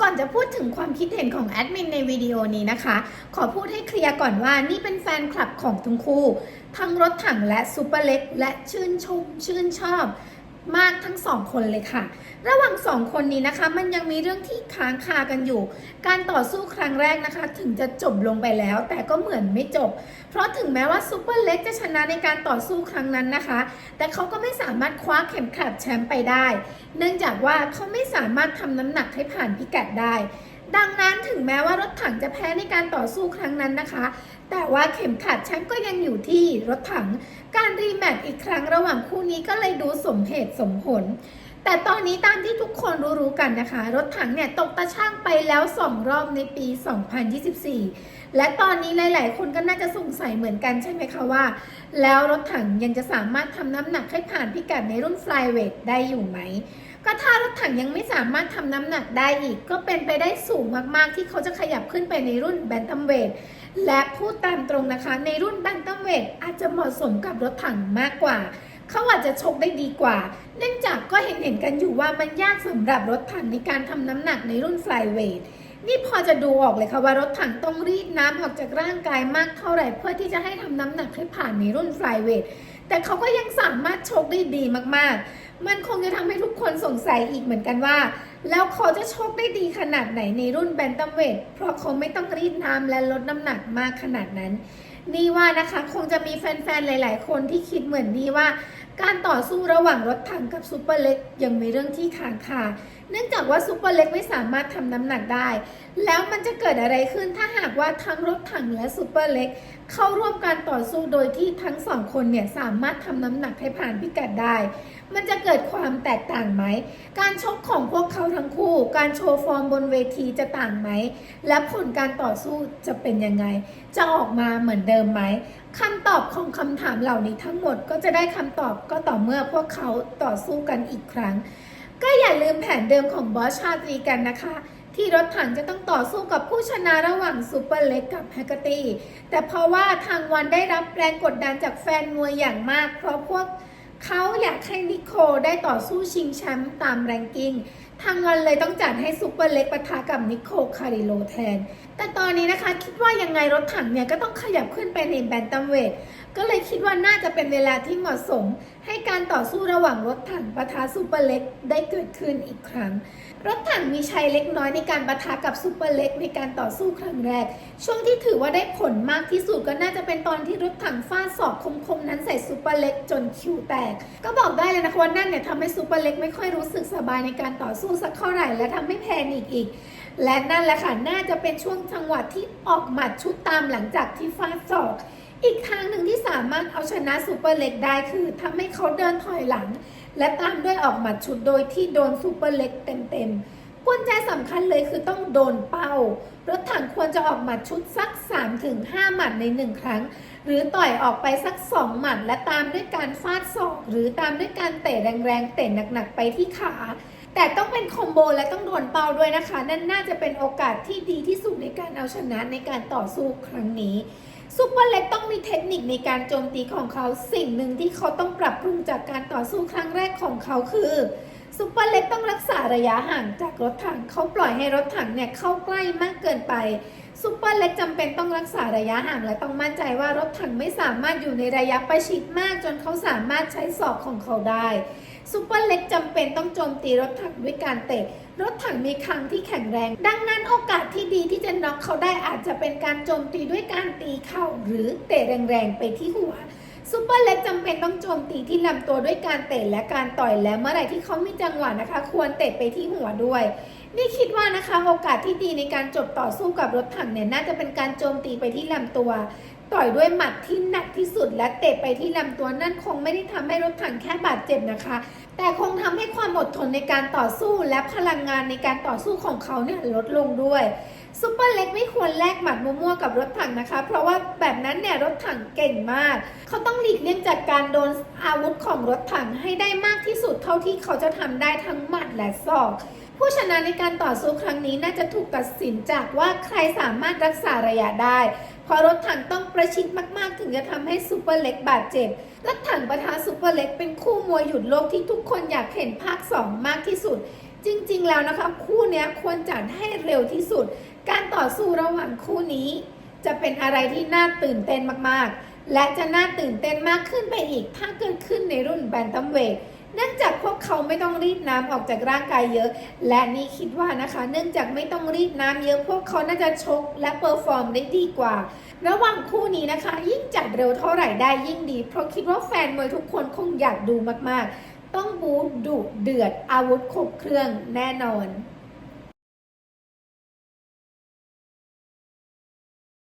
ก่อนจะพูดถึงความคิดเห็นของแอดมินในวิดีโอนี้นะคะ ขอพูดให้เคลียร์ก่อนว่านี่เป็นแฟนคลับของทั้งคู่ ทั้งรถถังและซูเปอร์เล็ก และชื่นชมชื่นชอบ มากทั้งสองคนเลยค่ะ ระหว่างสองคนนี้นะคะมันยังมีเรื่องที่ค้างคากันอยู่ การต่อสู้ครั้งแรกนะคะ ถึงจะจบลงไปแล้ว แต่ก็เหมือนไม่จบ เพราะถึงแม้ว่าซูเปอร์เล็กจะชนะในการต่อสู้ครั้งนั้นนะคะ แต่เขาก็ไม่สามารถคว้าเข็มขัดแชมป์ไปได้ เนื่องจากว่าเขาไม่สามารถทำน้ำหนักให้ผ่านพิกัดได้ดังนั้นถึงแม้ว่ารถถังจะแพ้ในการต่อสู้ครั้งนั้นนะคะ แต่ว่าเข็มขัดแชมป์ก็ยังอยู่ที่รถถัง การรีแมตช์อีกครั้งระหว่างคู่นี้ก็เลยดูสมเหตุสมผล แต่ตอนนี้ตามที่ทุกคนรู้ๆกันนะคะ รถถังเนี่ยตกตาช่างไปแล้ว 2 รอบในปี 2024 และตอนนี้หลายๆ คนก็น่าจะสงสัยเหมือนกันใช่ไหมคะว่า แล้วรถถังยังจะสามารถทำน้ำหนักให้ผ่านพิกัดในรุ่นฟลายเวทได้อยู่ไหม ก็ถ้ารถถังยังไม่สามารถทำน้ำหนักได้อีก ก็เป็นไปได้สูงมากๆ ที่เขาจะขยับขึ้นไปในรุ่นแบนตัมเวทและพูดตามตรงนะคะ ในรุ่นแบนตัมเวทอาจจะเหมาะสมกับรถถังมากกว่า เขาอาจจะชกได้ดีกว่า เนื่องจากก็เห็นเห็นๆกันอยู่ว่ามันยากสำหรับรถถังในการทำน้ำหนักในรุ่นไฟเวท นี่พอจะดูออกเลยค่ะว่ารถถังต้องรีดน้ำออกจากร่างกายมากเท่าไหร่เพื่อที่จะให้ทำน้ำหนักให้ผ่านในรุ่นฟลายเวทแต่เขาก็ยังสามารถชกได้ดีมากๆ มันคงจะทำให้ทุกคนสงสัยอีกเหมือนกันว่า แล้วเขาจะชกได้ดีขนาดไหนในรุ่นแบนตัมเวทเพราะเขาไม่ต้องรีดน้ำและลดน้ำหนักมากขนาดนั้นนี่ว่านะคะคงจะมีแฟนๆ หลาย ๆ คนที่คิดเหมือนนี่ว่า การต่อสู้ระหว่างรถถังกับซูเปอร์เล็กยังมีเรื่องที่ค้างคา เนื่องจากว่าซูเปอร์เล็กไม่สามารถทำน้ำหนักได้ แล้วมันจะเกิดอะไรขึ้นถ้าหากว่าทั้งรถถังและซูเปอร์เล็กเข้าร่วมการต่อสู้โดยที่ทั้งสองคนเนี่ยสามารถทำน้ำหนักให้ผ่านพิกัดได้ มันจะเกิดความแตกต่างไหม การชกของพวกเขาทั้งคู่ การโชว์ฟอร์มบนเวทีจะต่างไหม และผลการต่อสู้จะเป็นยังไง จะออกมาเหมือนเดิมไหมคำตอบของคำถามเหล่านี้ทั้งหมดก็จะได้คำตอบก็ต่อเมื่อพวกเขาต่อสู้กันอีกครั้ง ก็อย่าลืมแผนเดิมของบอสชาตรีกันนะคะ ที่รถถังจะต้องต่อสู้กับผู้ชนะระหว่างซูเปอร์เล็กกับแฮกเกอร์ตี้แต่เพราะว่าทางวันได้รับแรงกดดันจากแฟนมวยอย่างมาก เพราะพวกเขาอยากให้นิโคได้ต่อสู้ชิงแชมป์ตามแรงกิ้งทางวันเลยต้องจัดให้ซูเปอร์เล็กปะทะกับนิโคคาริโลแทน แต่ตอนนี้นะคะคิดว่ายังไงรถถังเนี่ยก็ต้องขยับขึ้นไปในแบนตัมเวทก็เลยคิดว่าน่าจะเป็นเวลาที่เหมาะสม ให้การต่อสู้ระหว่างรถถังปะทะซูเปอร์เล็กได้เกิดขึ้นอีกครั้ง รถถังมีชัยเล็กน้อยในการปะทะกับซูเปอร์เล็กในการต่อสู้ครั้งแรก ช่วงที่ถือว่าได้ผลมากที่สุดก็น่าจะเป็นตอนที่รถถังฟาดศอกคมๆนั้นใส่ซูเปอร์เล็กจนคิวแตก ก็บอกได้เลยนะคะว่านั่นเนี่ยทำให้ซูเปอร์เล็กไม่ค่อยรู้สึกสบายในการต่อสู้สักเท่าไหร่และทำให้แพนิคอีก และนั่นแหละค่ะน่าจะเป็นช่วงจังหวะที่ออกหมัดชุดตามหลังจากที่ฟาดศอก อีกทางหนึ่งที่สามารถเอาชนะซูเปอร์เล็กได้คือทำให้เขาเดินถอยหลัง และตามด้วยออกหมัดชุดโดยที่โดนซูเปอร์เล็กเต็มๆกุญแจสำคัญเลยคือต้องโดนเป้า รถถังควรจะออกหมัดชุดสัก 3-5 หมัดใน 1 ครั้ง หรือต่อยออกไปสัก 2 หมัดและตามด้วยการฟาดศอก หรือตามด้วยการเตะแรงๆเตะหนักๆไปที่ขา แต่ต้องเป็นคอมโบและต้องโดนเป้าด้วยนะคะ นั่นน่าจะเป็นโอกาสที่ดีที่สุดในการเอาชนะในการต่อสู้ครั้งนี้ซูเปอร์เล็กต้องมีเทคนิคในการโจมตีของเขาสิ่งหนึ่งที่เขาต้องปรับปรุงจากการต่อสู้ครั้งแรกของเขาคือซูเปอร์เล็กต้องรักษาระยะห่างจากรถถังเขาปล่อยให้รถถังเนี่ยเข้าใกล้มากเกินไปซูเปอร์เล็กจำเป็นต้องรักษาระยะห่างและต้องมั่นใจว่ารถถังไม่สามารถอยู่ในระยะประชิดมากจนเขาสามารถใช้ศอกของเขาได้ ซูเปอร์เล็กจำเป็นต้องโจมตีรถถังด้วยการเตะ รถถังมีครั้งที่แข็งแรง ดังนั้นโอกาสที่ดีที่จะน็อกเขาได้อาจจะเป็นการโจมตีด้วยการตีเข่าหรือเตะแรงๆไปที่หัวซูเปอร์เล็กจำเป็นต้องโจมตีที่ลำตัวด้วยการเตะและการต่อยและเมื่อไหร่ที่เขามีจังหวะนะคะ ควรเตะไปที่หัวด้วย นี่คิดว่านะคะโอกาสที่ดีในการจบต่อสู้กับรถถังเนี่ยน่าจะเป็นการโจมตีไปที่ลำตัว ต่อยด้วยหมัดที่หนักที่สุดและเตะไปที่ลำตัวนั่นคงไม่ได้ทำให้รถถังแค่บาดเจ็บนะคะ แต่คงทำให้ความอดทนในการต่อสู้และพลังงานในการต่อสู้ของเขาเนี่ยลดลงด้วยซูเปอร์เล็กไม่ควรแลกหมัดมั่วๆกับรถถังนะคะ เพราะว่าแบบนั้นเนี่ยรถถังเก่งมาก เขาต้องหลีกเลี่ยงจากการโดนอาวุธของรถถังให้ได้มากที่สุดเท่าที่เขาจะทำได้ทั้งหมัดและศอก ผู้ชนะในการต่อสู้ครั้งนี้น่าจะถูกตัดสินจากว่าใครสามารถรักษาระยะได้ เพราะรถถังต้องประชิดมาก ๆ ถึงจะทำให้ซูเปอร์เล็กบาดเจ็บ รถถังประทะซูเปอร์เล็กเป็นคู่มวยหยุดโลกที่ทุกคนอยากเห็นภาค 2 มากที่สุด จริง ๆ แล้วนะคะคู่นี้ควรจัดให้เร็วที่สุด การต่อสู้ระหว่างคู่นี้ จะเป็นอะไรที่น่าตื่นเต้นมาก ๆ และจะน่าตื่นเต้นมากขึ้นไปอีกถ้าเกิดขึ้นในรุ่นแบนตัมเวท เนื่องจากพวกเขาไม่ต้องรีดน้ำออกจากร่างกายเยอะ และนี่คิดว่านะคะ เนื่องจากไม่ต้องรีดน้ำเยอะพวกเขาน่าจะชกและเปอร์ฟอร์มได้ดีกว่า ระหว่างคู่นี้นะคะ ยิ่งจัดเร็วเท่าไหร่ได้ยิ่งดี เพราะคิดว่าแฟนมวยทุกคนคงอยากดูมากๆ ต้องบู๊ดุเดือดอาวุธครบเครื่องแน่นอน